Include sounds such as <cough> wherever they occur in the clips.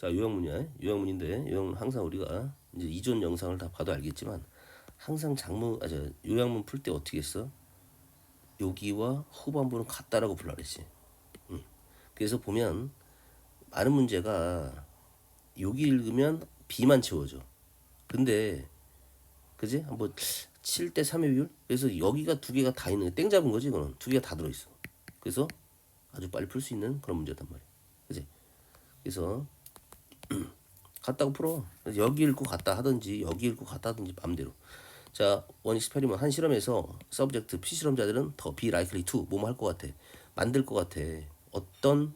자 요약문이야. 요약문인데 요약문 항상 우리가 이제 이전 영상을 다 봐도 알겠지만 항상 장문 아저 요약문 풀 때 어떻게 했어? 여기와 후반부는 같다라고 불러 그랬지. 응. 그래서 보면 많은 문제가 여기 읽으면 B만 채워져. 근데 그지? 뭐 7대 3의 비율? 그래서 여기가 두 개가 다 있는 게땡 잡은 거지 그건 두 개가 다 들어 있어. 그래서 아주 빨리 풀 수 있는 그런 문제단 말이야. 그지? 그래서 <clears throat> 갔다고 풀어. 그래서 여기 읽고 갔다 하든지 여기 읽고 갔다 하든지 마음대로. 자, 원 익 스페리먼 한 실험에서 서브젝트 피 실험자들은 더 be likely to 뭐뭐 할 것 같아. 만들 것 같아. 어떤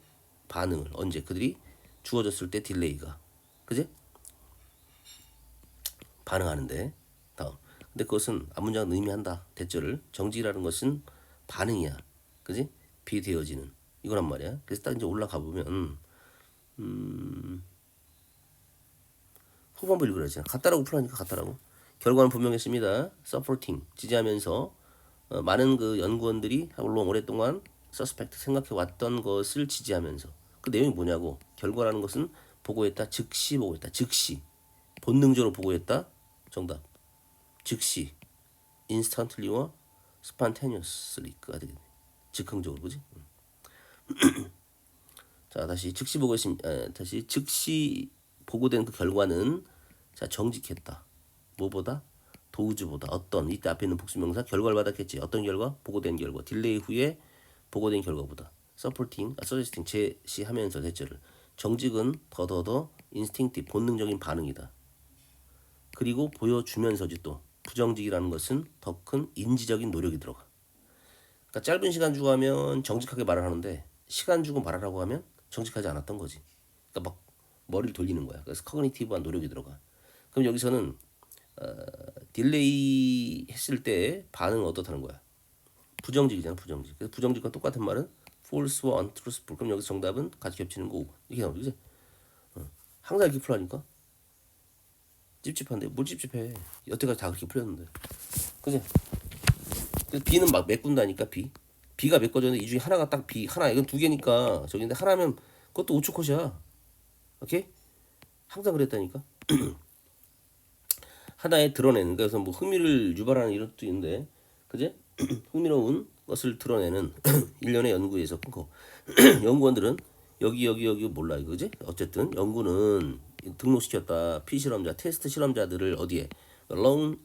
반응을 언제 그들이 주어졌을 때 딜레이가. 그지? 반응하는데 다음. 근데 그것은 앞문장은 의미한다. 대절을 정직이라는 것은 반응이야. 그지? 비되어지는 이거란 말이야. 그래서 딱 이제 올라가 보면 음, 후반부 읽으라잖아. 같다라고 풀하니까 같다라고. 결과는 분명했습니다. supporting 지지하면서 어, 많은 그 연구원들이 물론 오랫동안 suspect 생각해 왔던 것을 지지하면서 그 내용이 뭐냐고 결과라는 것은 보고했다 즉시 보고했다 즉시 본능적으로 보고했다 정답 즉시 instantly와 spontaneously가 되겠네 즉흥적으로 그지 음. <clears throat> 자 다시 즉시 보고했습 에, 다시 즉시 보고된 그 결과는 자 정직했다. 뭐보다? 도우즈보다. 어떤 이때 앞에 있는 복수명사 결과를 받았겠지. 어떤 결과? 보고된 결과. 딜레이 후에 보고된 결과보다. 서포팅 아 서제스팅 제시하면서 대절을 정직은 더더더 인스팅티브 본능적인 반응이다. 그리고 보여주면서지 또. 부정직이라는 것은 더 큰 인지적인 노력이 들어가. 그러니까 짧은 시간 주고 하면 정직하게 말을 하는데 시간 주고 말하라고 하면 정직하지 않았던 거지. 그러니까 막 머리를 돌리는 거야. 그래서 커그니티브한 노력이 들어가 그럼 여기서는 어, 딜레이 했을 때 반응은 어떻다는 거야? 부정직이잖아, 부정직. 그래서 부정직과 똑같은 말은 false와 untruthful. 그럼 여기서 정답은 같이 겹치는 거 이게 나오죠, 그지? 어. 항상 이렇게 풀라니까. 찝찝한데 뭘 찝찝해? 여태까지 다 그렇게 풀렸는데, 그지? 그래서 B는 막 메꾼다니까 B. B가 메꿔졌는데 이 중에 하나가 딱 B 하나 이건 두 개니까 저기인데 하나면 그것도 5초 컷이야. 오케이? 항상 그랬다니까. <clears throat> 하나에 드러내는 그래서 뭐 흥미를 유발하는 이런 뜻도 있는데 그제? <clears throat> 흥미로운 것을 드러내는 <clears throat> 일련의 연구에서 거 <clears throat> 연구원들은 여기 여기 여기 몰라 이거지 어쨌든 연구는 등록시켰다. 피실험자 테스트 실험자들을 어디에? long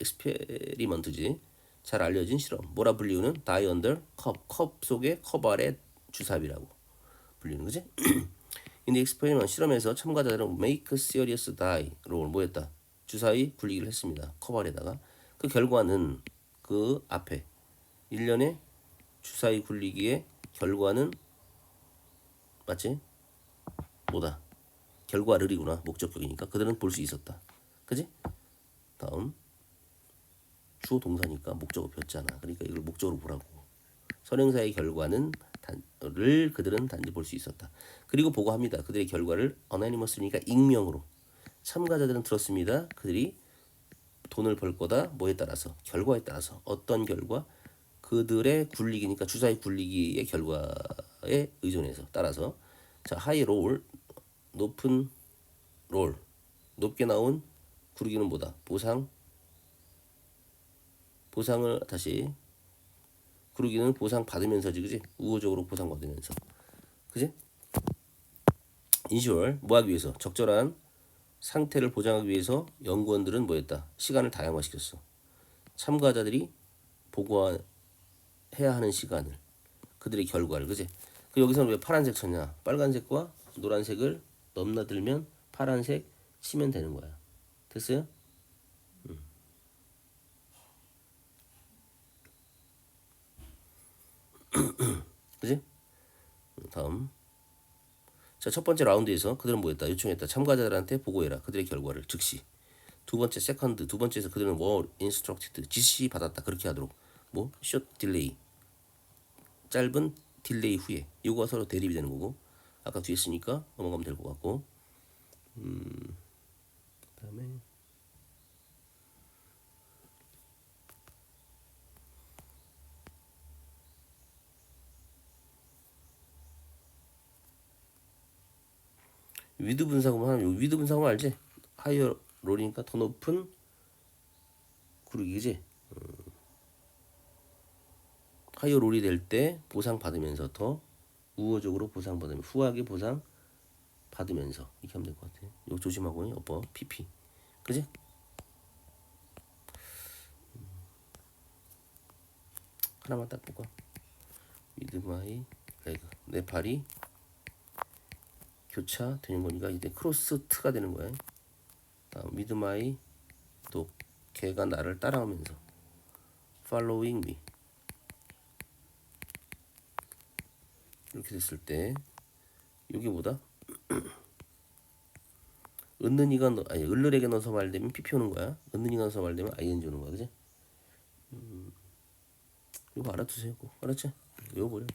experiment지. 잘 알려진 실험. 뭐라 불리우는? Die under 컵 컵 속에 컵 아래 주사비라고 불리는 거지? 근데 익스페리먼트 실험에서 참가자들은 make serious die로 뭐했다 주사위 굴리기를 했습니다. 커버에다가 그 결과는 그 앞에 1년의 주사위 굴리기의 결과는 맞지? 뭐다? 결과를이구나. 목적격이니까 그들은 볼 수 있었다. 그지? 다음 주어 동사니까 목적어 폈잖아. 그러니까 이걸 목적으로 보라고. 선행사의 결과는 단을 그들은 단지 볼 수 있었다. 그리고 보고합니다. 그들의 결과를 어나니머스니까 익명으로 참가자들은 들었습니다. 그들이 돈을 벌 거다 뭐에 따라서 결과에 따라서 어떤 결과 그들의 굴리기니까 주사위 굴리기의 결과에 의존해서 따라서. 자 하이 롤 높은 롤 높게 나온 구르기는 뭐다? 보상. 보상을 다시. 구르기는 보상 받으면서지 그지? 우호적으로 보상 받으면서. 그지? 인슈얼 뭐 하기 위해서? 적절한 상태를 보장하기 위해서 연구원들은 뭐했다? 시간을 다양화시켰어. 참가자들이 보고해야 하는 시간을 그들의 결과를 그지? 그 여기서는 왜 파란색 쳤냐? 빨간색과 노란색을 넘나들면 파란색 치면 되는 거야. 됐어요? 음. <clears throat> 그지? 다음. 자, 첫 번째 라운드에서 그들은 뭐 했다? 요청했다. 참가자들한테 보고해라. 그들의 결과를 즉시. 두 번째 세컨드, 두 번째에서 그들은 뭐 인스트럭티드 지시 받았다. 그렇게 하도록. 뭐 숏 딜레이. 짧은 딜레이 후에. 이거가 서로 대립이 되는 거고. 아까 뒤에 쓰니까 넘어가면 될 것 같고. 음. 그다음에 위드 분사구문 하면 요 위드 분사구문 알지? 하이어 롤이니까 더 높은 구르기지. 음. 하이어 롤이 될 때 보상 받으면서 더 우호적으로 보상 받으면 후하게 보상 받으면서 이렇게 하면 될 것 같아. 이거 조심하고 여보 PP 그지? 음. 하나만 딱 볼까? 위드 마이 레그 내 발이 교차 되는 거니까 이제 크로스 트가 되는 거야. 다음 마이 또 걔가 나를 따라오면서 following me 이렇게 됐을 때 여기 뭐다? <clears throat> 은는이가 넣 아니 을를에게 넣어서 말되면 pp 오는 거야. 은는이가 넣어서 말되면 ing 오는 거야, 그지? 음, 이거 알아두세요. 꼭. 알았지? 이거 버려.